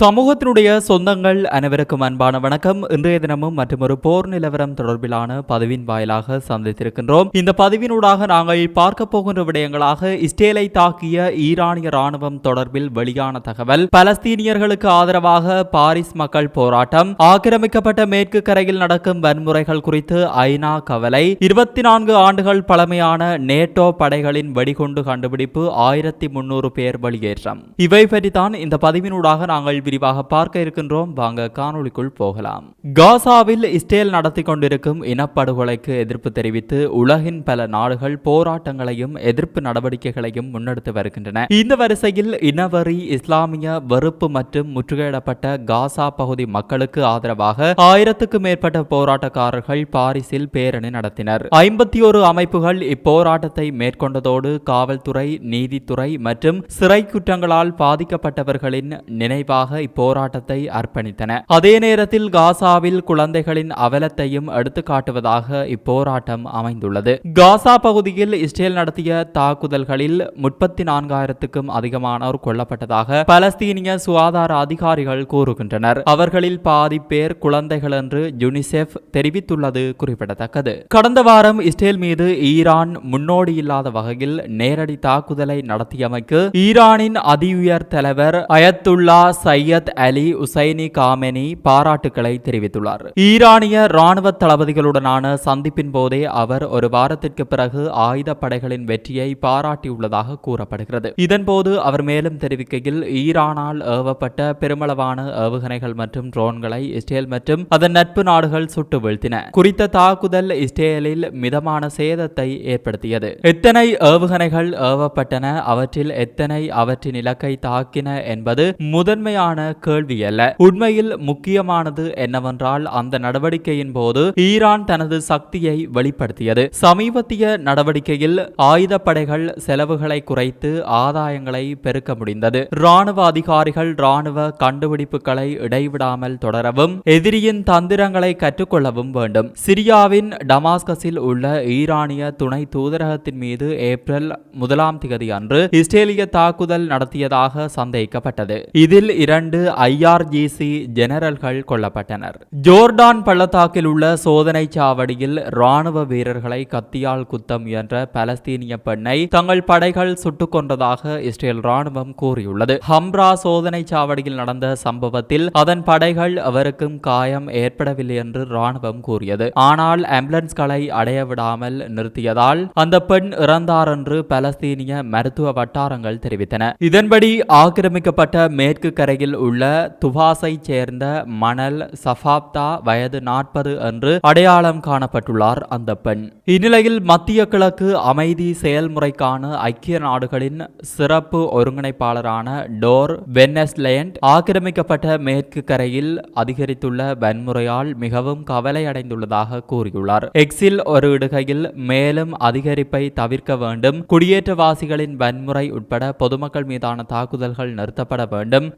சமூகத்தினுடைய சொந்தங்கள் அனைவருக்கும் அன்பான வணக்கம். இன்றைய தினமும் மற்றொரு போர் நிலவரம் தொடர்பிலான பதிவின் வாயிலாக சந்தித்திருக்கின்றோம். இந்த பதிவினூடாக நாங்கள் பார்க்க போகின்ற விடயங்களாக இஸ்ரேலை தாக்கிய ஈரானிய ராணுவம் தொடர்பில் வெளியான தகவல். பலஸ்தீனியர்களுக்கு ஆதரவாக பாரிஸ் மக்கள் போராட்டம். ஆக்கிரமிக்கப்பட்ட மேற்கு கரையில் நடக்கும் வன்முறைகள் குறித்து ஐநா கவலை. இருபத்தி நான்கு ஆண்டுகள் பழமையான நேட்டோ படைகளின் வெடிகுண்டு கண்டுபிடிப்பு ஆயிரத்தி முன்னூறு பேர் வெளியேற்றம். இவை பற்றித்தான் இந்த பதிவினூடாக நாங்கள் விரிவாக பார்க்க இருக்கின்றோம். வாங்க காணொளிக்குள் போகலாம். காசாவில் இஸ்ரேல் நடத்தி கொண்டிருக்கும் இனப்படுகொலைக்கு எதிர்ப்பு தெரிவித்து உலகின் பல நாடுகள் போராட்டங்களையும் எதிர்ப்பு நடவடிக்கைகளையும் முன்னெடுத்து வருகின்றன. இந்த வரிசையில் இனவரி இஸ்லாமிய வெறுப்பு மற்றும் முற்றுகையிடப்பட்ட காசா பகுதி மக்களுக்கு ஆதரவாக ஆயிரத்துக்கு மேற்பட்ட போராட்டக்காரர்கள் பாரிஸில் பேரணி நடத்தினர். ஐம்பத்தி ஒரு அமைப்புகள் இப்போராட்டத்தை மேற்கொண்டதோடு காவல்துறை நீதித்துறை மற்றும் சிறை குற்றங்களால் பாதிக்கப்பட்டவர்களின் நினைவாக இப்போராட்டத்தை அர்ப்பணித்தன. அதே நேரத்தில் காசாவில் குழந்தைகளின் அவலத்தையும் எடுத்துக்காட்டுவதாக இப்போராட்டம் அமைந்துள்ளது. காசா பகுதியில் இஸ்ரேல் நடத்திய தாக்குதல்களில் முப்பத்தி நான்காயிரத்துக்கும் அதிகமானோர் கொல்லப்பட்டதாக பலஸ்தீனிய சுகாதார அதிகாரிகள் கூறுகின்றனர். அவர்களில் பாதி பேர் குழந்தைகள் என்று யுனிசெஃப் தெரிவித்துள்ளது குறிப்பிடத்தக்கது. கடந்த வாரம் இஸ்ரேல் மீது ஈரான் முன்னோடி இல்லாத வகையில் நேரடி தாக்குதலை நடத்தியமைக்கு ஈரானின் அதி உயர் தலைவர் அயத்துல்லா சை சையத் அலி உசைனி காமெனி பாராட்டுக்களை தெரிவித்துள்ளார். ஈரானிய ராணுவ தளபதிகளுடனான சந்திப்பின் போதே அவர் ஒரு வாரத்திற்கு பிறகு ஆயுத படைகளின் வெற்றியை பாராட்டியுள்ளதாக கூறப்படுகிறது. இதன்போது அவர் மேலும் தெரிவிக்கையில் ஈரானால் ஏவப்பட்ட பெருமளவான ஏவுகணைகள் மற்றும் ட்ரோன்களை இஸ்ரேல் மற்றும் அதன் நட்பு நாடுகள் சுட்டு வீழ்த்தின. குறித்த தாக்குதல் இஸ்ரேலில் மிதமான சேதத்தை ஏற்படுத்தியது. எத்தனை ஏவுகணைகள் ஏவப்பட்டன அவற்றில் எத்தனை அவற்றின் இலக்கை தாக்கின என்பது முதன்மையான கேள்வி அல்ல. உண்மையில் முக்கியமானது என்னவென்றால் அந்த நடவடிக்கையின் போது ஈரான் தனது சக்தியை வெளிப்படுத்தியது. சமீபத்திய நடவடிக்கையில் ஆயுதப்படைகள் செலவுகளை குறைத்து ஆதாயங்களை பெருக்க முடிந்தது. ராணுவ அதிகாரிகள் ராணுவ கண்டுபிடிப்புகளை இடைவிடாமல் தொடரவும் எதிரியின் தந்திரங்களை கற்றுக்கொள்ளவும் வேண்டும். சிரியாவின் டமாஸ்கஸில் உள்ள ஈரானிய துணை தூதரகத்தின் மீது ஏப்ரல் முதலாம் திகதி அன்று இஸ்ரேலிய தாக்குதல் நடத்தியதாக சந்தேகிக்கப்பட்டது இதில் இரண்டு இரண்டு ஐஆர்ஜிசி ஜெனரல்கள் கொல்லப்பட்டனர். ஜோர்டான் பள்ளத்தாக்கில் உள்ள சோதனை சாவடியில் ராணுவ வீரர்களை கத்தியால் குத்த முயன்ற பலஸ்தீனிய பெண்ணை தங்கள் படைகள் சுட்டுக் கொன்றதாக இஸ்ரேல் ராணுவம் கூறியுள்ளது. ஹம்ரா சோதனை சாவடியில் நடந்த சம்பவத்தில் அதன் படைகள் அவருக்கும் காயம் ஏற்படவில்லை என்று ராணுவம் கூறியது. ஆனால் ஆம்புலன்ஸ்களை அடைய விடாமல் நிறுத்தியதால் அந்த பெண் இறந்தார் என்று பலஸ்தீனிய மருத்துவ வட்டாரங்கள் தெரிவித்தன. இதன்படி ஆக்கிரமிக்கப்பட்ட மேற்கு கரையில் உள்ள துபாஸை சேர்ந்த மணல் சஃபாப்தா வயது நாற்பது என்று அடையாளம் காணப்பட்டுள்ளார் அந்த பெண். இந்நிலையில் மத்திய கிழக்கு அமைதி செயல்முறைக்கான ஐக்கிய நாடுகளின் சிறப்பு ஒருங்கிணைப்பாளரான டோர் வென்னஸ்லேண்ட் ஆக்கிரமிக்கப்பட்ட மேற்கு கரையில் அதிகரித்துள்ள வன்முறையால் மிகவும் கவலையடைந்துள்ளதாக கூறியுள்ளார். எக்ஸில் ஒரு இடுகையில் மேலும் அதிகரிப்பை தவிர்க்க வேண்டும். குடியேற்றவாசிகளின் வன்முறை உட்பட பொதுமக்கள் மீதான தாக்குதல்கள் நிறுத்தப்பட வேண்டும்.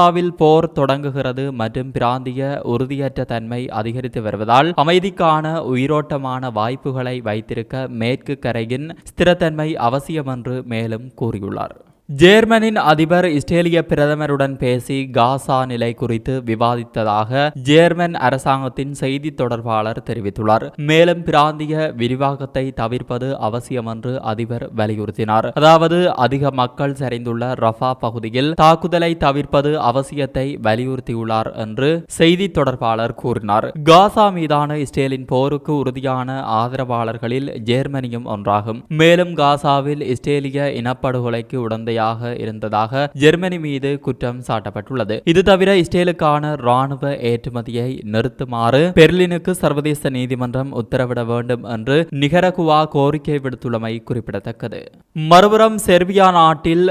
காசாவில் போர் தொடங்குகிறது. மற்றும் பிராந்திய உறுதியற்ற தன்மை அதிகரித்து வருவதால் அமைதிக்கான உயிரோட்டமான வாய்ப்புகளை வைத்திருக்க மேற்கு கரையின் ஸ்திரத்தன்மை அவசியம் என்று மேலும் கூறியுள்ளார். ஜேர்மனின் அதிபர் இஸ்ரேலிய பிரதமருடன் பேசி காசா நிலை குறித்து விவாதித்ததாக ஜேர்மன் அரசாங்கத்தின் செய்தி தொடர்பாளர் தெரிவித்துள்ளார். மேலும் பிராந்திய விரிவாக்கத்தை தவிர்ப்பது அவசியம் என்று அதிபர் வலியுறுத்தினார். அதாவது அதிக மக்கள் சரிந்துள்ள ரஃபா பகுதியில் தாக்குதலை தவிர்ப்பது அவசியத்தை வலியுறுத்தியுள்ளார் என்று செய்தி தொடர்பாளர் கூறினார். காசா மீதான இஸ்ரேலின் போருக்கு உறுதியான ஆதரவாளர்களில் ஜேர்மனியும் ஒன்றாகும். மேலும் காசாவில் இஸ்ரேலிய இனப்படுகொலைக்கு உடந்தையாக இருந்ததாக ஜெர்மனி மீது குற்றம் சாட்டப்பட்டுள்ளது. இது தவிர இஸ்ரேலுக்கான ராணுவ ஏற்றுமதியை நிறுத்துமாறு பெர்லினுக்கு சர்வதேச நீதிமன்றம் உத்தரவிட வேண்டும் என்று நிகரகுவா கோரிக்கை விடுத்துள்ளமை குறிப்பிடத்தக்கது. மறுபுறம் செர்பியா நாட்டில்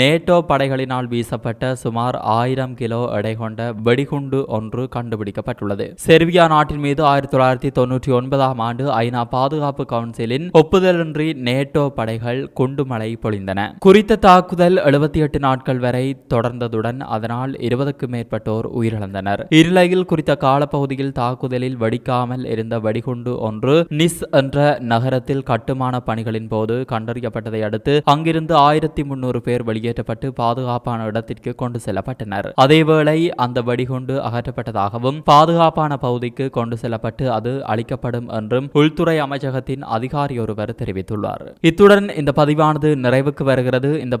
நேட்டோ படைகளினால் வீசப்பட்ட சுமார் ஆயிரம் கிலோ எடை கொண்ட வெடிகுண்டு ஒன்று கண்டுபிடிக்கப்பட்டுள்ளது. செர்பியா நாட்டின் மீது ஆயிரத்தி தொள்ளாயிரத்தி தொன்னூற்றி ஒன்பதாம் ஆண்டு ஐநா பாதுகாப்பு கவுன்சிலின் ஒப்புதலின்றி நேட்டோ படைகள் குண்டுமலை பொழிந்தன. குறித்த தாக்குதல் தாக்குதல் எழுபத்தி எட்டு நாட்கள் வரை தொடர்ந்ததுடன் அதனால் இருபதுக்கும் மேற்பட்டோர் உயிரிழந்தனர். இந்நிலையில் குறித்த காலப்பகுதியில் தாக்குதலில் வெடிக்காமல் இருந்த வெடிகுண்டு ஒன்று நிஸ் என்ற நகரத்தில் கட்டுமான பணிகளின் போது கண்டறியப்பட்டதை அடுத்து அங்கிருந்து ஆயிரத்தி முன்னூறு பேர் வெளியேற்றப்பட்டு பாதுகாப்பான இடத்திற்கு கொண்டு செல்லப்பட்டனர். அதேவேளை அந்த வெடிகுண்டு அகற்றப்பட்டதாகவும் பாதுகாப்பான பகுதிக்கு கொண்டு செல்லப்பட்டு அது அளிக்கப்படும் என்றும் உள்துறை அமைச்சகத்தின் அதிகாரி ஒருவர் தெரிவித்துள்ளார். இத்துடன் இந்த பதிவானது நிறைவுக்கு வருகிறது. இந்த